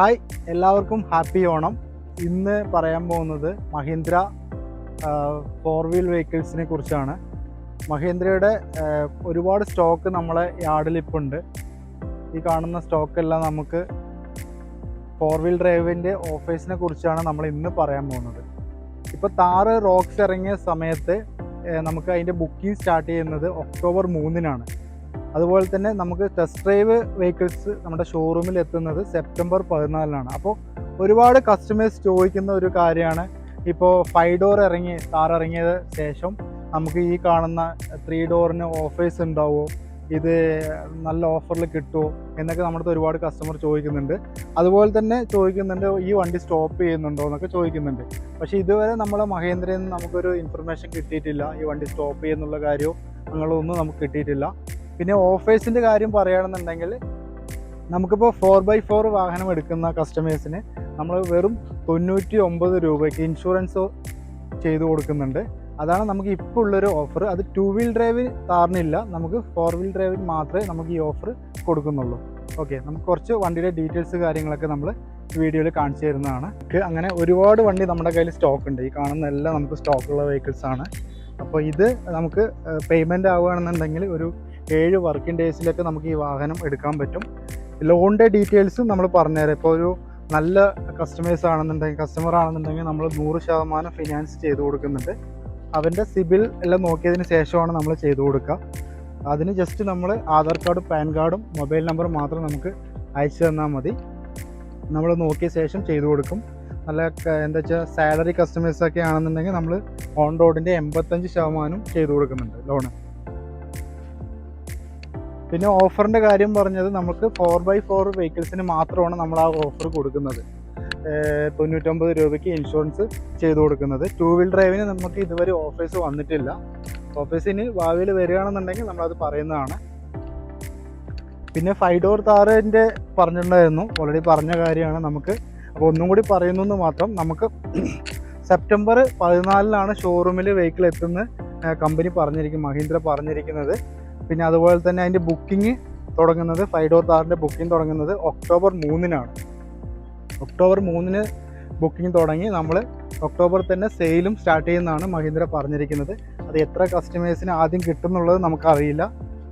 Hi എല്ലാവർക്കും happy Onam. ഇന്ന് പറയാൻ പോകുന്നത് മഹീന്ദ്ര ഫോർ വീൽ വെഹിക്കിൾസിനെ കുറിച്ചാണ്. മഹീന്ദ്രയുടെ ഒരുപാട് സ്റ്റോക്ക് നമ്മളെ യാർഡിൽ ഇപ്പോൾ ഉണ്ട് ഈ കാണുന്ന സ്റ്റോക്കെല്ലാം നമുക്ക് ഫോർ വീൽ ഡ്രൈവിന്റെ ഓഫേഴ്സിനെ കുറിച്ചാണ് നമ്മൾ ഇന്ന് പറയാൻ പോകുന്നത്. ഇപ്പോൾ താറ് റോക്സ് ഇറങ്ങിയ സമയത്ത് നമുക്ക് അതിന്റെ ബുക്കിംഗ് സ്റ്റാർട്ട് ചെയ്യുന്നത് ഒക്ടോബർ മൂന്നിനാണ്. അതുപോലെ തന്നെ നമുക്ക് ടെസ്റ്റ് ഡ്രൈവ് വെഹിക്കിൾസ് നമ്മുടെ ഷോറൂമിൽ എത്തുന്നത് സെപ്റ്റംബർ പതിനാലിനാണ്. അപ്പോൾ ഒരുപാട് കസ്റ്റമേഴ്സ് ചോദിക്കുന്ന ഒരു കാര്യമാണ്. ഇപ്പോൾ ഫൈവ് ഡോർ ഇറങ്ങി കാർ ഇറങ്ങിയത് ശേഷം നമുക്ക് ഈ കാണുന്ന ത്രീ ഡോറിന് ഓഫേഴ്സ് ഉണ്ടാവുമോ? ഇത് നല്ല ഓഫറിൽ കിട്ടുമോ? എന്നൊക്കെ നമ്മുടെ ഒരുപാട് കസ്റ്റമർ ചോദിക്കുന്നുണ്ട്. അതുപോലെ തന്നെ ചോദിക്കുന്നുണ്ട് ഈ വണ്ടി സ്റ്റോപ്പ് ചെയ്യുന്നുണ്ടോ? എന്നൊക്കെ ചോദിക്കുന്നുണ്ട്. പക്ഷേ ഇതുവരെ നമ്മളെ മഹേന്ദ്രയിൽ നിന്ന് നമുക്കൊരു ഇൻഫർമേഷൻ കിട്ടിയിട്ടില്ല ഈ വണ്ടി സ്റ്റോപ്പ് ചെയ്യുന്നുള്ള കാര്യമോ അങ്ങനെയൊന്നും നമുക്ക് കിട്ടിയിട്ടില്ല. പിന്നെ ഓഫേഴ്സിന്റെ കാര്യം പറയുകയാണെന്നുണ്ടെങ്കിൽ നമുക്കിപ്പോൾ ഫോർ ബൈ ഫോർ വാഹനം എടുക്കുന്ന കസ്റ്റമേഴ്സിന് നമ്മൾ വെറും തൊണ്ണൂറ്റി ഒമ്പത് രൂപയ്ക്ക് ഇൻഷുറൻസ് ചെയ്തു കൊടുക്കുന്നുണ്ട്. അതാണ് നമുക്ക് ഇപ്പോൾ ഉള്ളൊരു ഓഫർ അത് ടു വീൽ ഡ്രൈവ് താറിനില്ല നമുക്ക് ഫോർ വീൽ ഡ്രൈവിന് മാത്രമേ നമുക്ക് ഈ ഓഫർ കൊടുക്കുന്നുള്ളൂ. ഓക്കെ നമുക്ക് കുറച്ച് വണ്ടിയുടെ ഡീറ്റെയിൽസ് കാര്യങ്ങളൊക്കെ നമ്മൾ വീഡിയോയിൽ കാണിച്ചു തരുന്നതാണ്. അങ്ങനെ ഒരുപാട് വണ്ടി നമ്മുടെ കയ്യിൽ സ്റ്റോക്ക് ഉണ്ട്. ഈ കാണുന്ന എല്ലാം നമുക്ക് സ്റ്റോക്കുള്ള വെഹിക്കിൾസ് ആണ്. അപ്പോൾ ഇത് നമുക്ക് പേയ്മെന്റ് ആവുകയാണെന്നുണ്ടെങ്കിൽ ഒരു ഏഴ് വർക്കിംഗ് ഡേയ്സിലൊക്കെ നമുക്ക് ഈ വാഹനം എടുക്കാൻ പറ്റും. ലോണിന്റെ ഡീറ്റെയിൽസും നമ്മൾ പറഞ്ഞുതരാം. ഇപ്പോൾ ഒരു നല്ല കസ്റ്റമേഴ്സ് ആണെന്നുണ്ടെങ്കിൽ കസ്റ്റമർ ആണെന്നുണ്ടെങ്കിൽ നമ്മൾ നൂറ് ശതമാനം ഫിനാൻസ് ചെയ്ത് കൊടുക്കുന്നുണ്ട്. അവന്റെ സിബിൽ എല്ലാം നോക്കിയതിന് ശേഷമാണ് നമ്മൾ ചെയ്തു കൊടുക്കുക. അതിന് ജസ്റ്റ് നമ്മൾ ആധാർ കാർഡും പാൻ കാർഡും മൊബൈൽ നമ്പറും മാത്രം നമുക്ക് അയച്ചു തന്നാൽ മതി. നമ്മൾ നോക്കിയ ശേഷം ചെയ്തു കൊടുക്കും. നല്ല എന്താ വെച്ചാൽ സാലറി കസ്റ്റമേഴ്സൊക്കെ ആണെന്നുണ്ടെങ്കിൽ നമ്മൾ ഓൺ റോഡിന്റെ എൺപത്തഞ്ച് ശതമാനം ചെയ്തു കൊടുക്കുന്നുണ്ട് ലോണ്. പിന്നെ ഓഫറിന്റെ കാര്യം പറഞ്ഞത് നമുക്ക് ഫോർ ബൈ ഫോർ വെഹിക്കിൾസിന് മാത്രമാണ് നമ്മൾ ആ ഓഫർ കൊടുക്കുന്നത്. തൊണ്ണൂറ്റൊമ്പത് രൂപയ്ക്ക് ഇൻഷുറൻസ് ചെയ്തു കൊടുക്കുന്നത്. ടു വീൽ ഡ്രൈവിന് നമുക്ക് ഇതുവരെ ഓഫേഴ്സ് വന്നിട്ടില്ല. ഓഫേഴ്സിന് ഭാവിയിൽ വരികയാണെന്നുണ്ടെങ്കിൽ നമ്മളത് പറയുന്നതാണ്. പിന്നെ ഫൈവ് ഡോർ താറിന്റെ പറഞ്ഞിട്ടുണ്ടായിരുന്നു. ഓൾറെഡി പറഞ്ഞ കാര്യമാണ് നമുക്ക്. അപ്പോൾ ഒന്നും കൂടി പറയുന്നു മാത്രം നമുക്ക് സെപ്റ്റംബർ പതിനാലിനാണ് ഷോറൂമിൽ വെഹിക്കിൾ എത്തുന്ന കമ്പനി പറഞ്ഞിരിക്കും മഹീന്ദ്ര പറഞ്ഞിരിക്കുന്നത്. പിന്നെ അതുപോലെ തന്നെ അതിന്റെ ബുക്കിംഗ് തുടങ്ങുന്നത് ഫൈവ് ഡോർ താറിന്റെ ബുക്കിംഗ് തുടങ്ങുന്നത് ഒക്ടോബർ മൂന്നിനാണ്. ഒക്ടോബർ മൂന്നിന് ബുക്കിംഗ് തുടങ്ങി. നമ്മൾ ഒക്ടോബർ തന്നെ സെയിലും സ്റ്റാർട്ട് ചെയ്യുന്നതാണ് മഹീന്ദ്ര പറഞ്ഞിരിക്കുന്നത്. അത് എത്ര കസ്റ്റമേഴ്സിന് ആദ്യം കിട്ടും എന്നുള്ളത് നമുക്കറിയില്ല.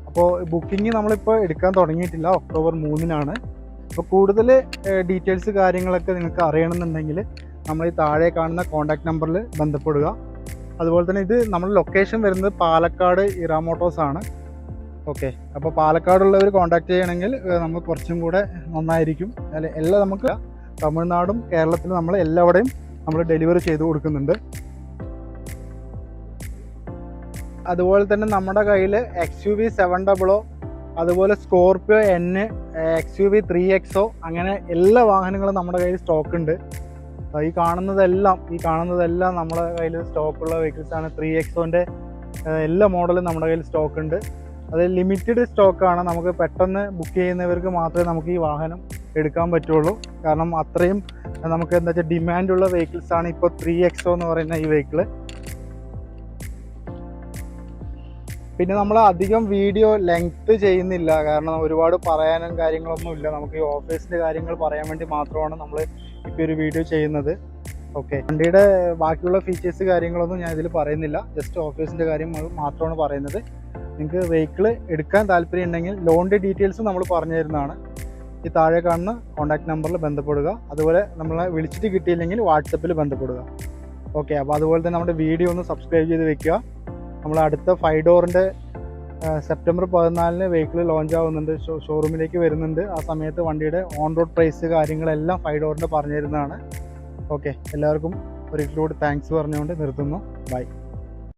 അപ്പോൾ ബുക്കിംഗ് നമ്മളിപ്പോൾ എടുക്കാൻ തുടങ്ങിയിട്ടില്ല. ഒക്ടോബർ മൂന്നിനാണ്. അപ്പോൾ കൂടുതൽ ഡീറ്റെയിൽസ് കാര്യങ്ങളൊക്കെ നിങ്ങൾക്ക് അറിയണമെന്നുണ്ടെങ്കിൽ നമ്മൾ ഈ താഴെ കാണുന്ന കോൺടാക്ട് നമ്പറിൽ ബന്ധപ്പെടുക. അതുപോലെ തന്നെ ഇത് നമ്മൾ ലൊക്കേഷൻ വരുന്നത് പാലക്കാട് ഇറാമോട്ടോസ് ആണ്. ഓക്കെ അപ്പോൾ പാലക്കാടുള്ളവർ കോൺടാക്ട് ചെയ്യണമെങ്കിൽ നമുക്ക് കുറച്ചും കൂടെ നന്നായിരിക്കും. അല്ലെ എല്ലാം നമുക്ക് തമിഴ്നാടും കേരളത്തിലും നമ്മൾ എല്ലാവിടെയും നമ്മൾ ഡെലിവറി ചെയ്ത് കൊടുക്കുന്നുണ്ട്. അതുപോലെ തന്നെ നമ്മുടെ കയ്യിൽ എക്സ് യു വി സെവൻ ഡബിളോ അതുപോലെ Scorpio N X U V three എക്സോ അങ്ങനെ എല്ലാ വാഹനങ്ങളും നമ്മുടെ കയ്യിൽ സ്റ്റോക്ക് ഉണ്ട്. ഈ കാണുന്നതെല്ലാം ഈ കാണുന്നതെല്ലാം നമ്മുടെ കയ്യിൽ സ്റ്റോക്കുള്ള വെഹിക്കിൾസ് ആണ്. ത്രീ എക്സോന്റെ എല്ലാ മോഡലും നമ്മുടെ കയ്യിൽ സ്റ്റോക്ക് ഉണ്ട്. അത് ലിമിറ്റഡ് സ്റ്റോക്കാണ് നമുക്ക് പെട്ടെന്ന് ബുക്ക് ചെയ്യുന്നവർക്ക് മാത്രമേ നമുക്ക് ഈ വാഹനം എടുക്കാൻ പറ്റുള്ളൂ. കാരണം അത്രയും നമുക്ക് എന്താ വെച്ചാൽ ഡിമാൻഡുള്ള വെഹിക്കിൾസ് ആണ് ഇപ്പോൾ ത്രീ എക്സോ എന്ന് പറയുന്ന ഈ വെഹിക്കിൾ പിന്നെ നമ്മൾ അധികം വീഡിയോ ലെങ്ത് ചെയ്യുന്നില്ല. കാരണം ഒരുപാട് പറയാനും കാര്യങ്ങളൊന്നും ഇല്ല. നമുക്ക് ഈ ഓഫീസിന്റെ കാര്യങ്ങൾ പറയാൻ വേണ്ടി മാത്രമാണ് നമ്മൾ ഇപ്പോൾ ഒരു വീഡിയോ ചെയ്യുന്നത്. ഓക്കെ വണ്ടിയുടെ ബാക്കിയുള്ള ഫീച്ചേഴ്സ് കാര്യങ്ങളൊന്നും ഞാൻ ഇതിൽ പറയുന്നില്ല. ജസ്റ്റ് ഓഫീസിന്റെ കാര്യം മാത്രമാണ് പറയുന്നത്. നിങ്ങൾക്ക് വെഹിക്കിൾ എടുക്കാൻ താല്പര്യം ഉണ്ടെങ്കിൽ ലോണിന്റെ ഡീറ്റെയിൽസ് നമ്മൾ പറഞ്ഞു തരുന്നതാണ്. ഈ താഴെ കാണുന്ന കോൺടാക്ട് നമ്പറിൽ ബന്ധപ്പെടുക. അതുപോലെ നമ്മളെ വിളിച്ചിട്ട് കിട്ടിയില്ലെങ്കിൽ വാട്സപ്പിൽ ബന്ധപ്പെടുക. ഓക്കെ അപ്പോൾ അതുപോലെ തന്നെ നമ്മുടെ വീഡിയോ ഒന്ന് സബ്സ്ക്രൈബ് ചെയ്ത് വെക്കുക. നമ്മൾ അടുത്ത ഫൈവ് ഡോറിന്റെ സെപ്റ്റംബർ പതിനാലിന് വെഹിക്കിൾ ലോഞ്ച് ആവുന്നുണ്ട്. ഷോറൂമിലേക്ക് വരുന്നുണ്ട്. ആ സമയത്ത് വണ്ടിയുടെ ഓൺ റോഡ് പ്രൈസ് കാര്യങ്ങളെല്ലാം ഫൈവ് ഡോറിന്റെ പറഞ്ഞു തരുന്നതാണ്. ഓക്കെ എല്ലാവർക്കും ഒരിക്കലും കൂടി താങ്ക്സ് പറഞ്ഞുകൊണ്ട് നിർത്തുന്നു. ബൈ